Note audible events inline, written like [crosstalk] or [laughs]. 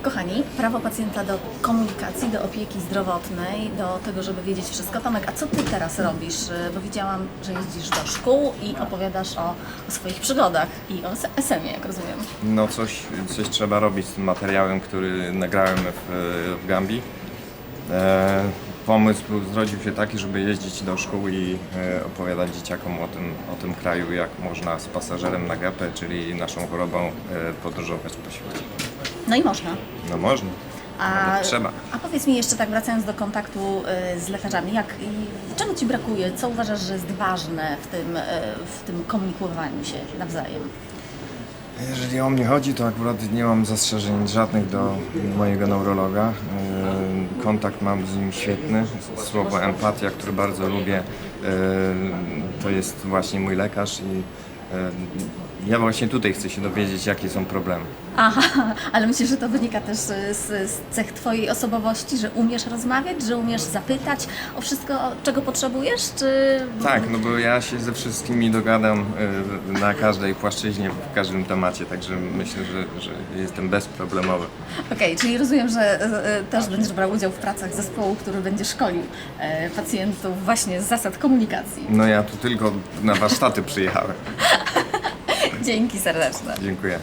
kochani, prawo pacjenta do komunikacji, do opieki zdrowotnej, do tego, żeby wiedzieć wszystko. Tomek, a co ty teraz robisz? Bo widziałam, że jeździsz do szkół i opowiadasz o, o swoich przygodach i o SM-ie, jak rozumiem. No coś, coś trzeba robić z tym materiałem, który nagrałem w, w Gambii. E, pomysł zrodził się taki, żeby jeździć do szkół i e, opowiadać dzieciakom o tym, o tym kraju, jak można z pasażerem na gapę, czyli naszą chorobą, e, podróżować po świecie. No i można. No można, nawet trzeba. a powiedz mi jeszcze tak, wracając do kontaktu y, z lekarzami, jak, i czego Ci brakuje? Co uważasz, że jest ważne w tym, y, w tym komunikowaniu się nawzajem? Jeżeli o mnie chodzi, to akurat nie mam zastrzeżeń żadnych do mojego neurologa. E, Kontakt mam z nim świetny. Słowo empatia, które bardzo lubię, to jest właśnie mój lekarz i ja właśnie tutaj chcę się dowiedzieć, jakie są problemy. Aha, [laughs] ale myślisz, że to wynika też z, z cech Twojej osobowości, że umiesz rozmawiać, że umiesz zapytać o wszystko, czego potrzebujesz, czy... Tak, no bo ja się ze wszystkimi dogadam e, na każdej płaszczyźnie, w każdym temacie, także myślę, że, że jestem bezproblemowy. Okej, czyli rozumiem, że y, y, też będziesz brał udział w pracach zespołu, który będzie szkolił y, pacjentów właśnie z zasad komunikacji. No ja tu tylko na warsztaty przyjechałem. [laughs] Dzięki serdeczne. Dziękuję.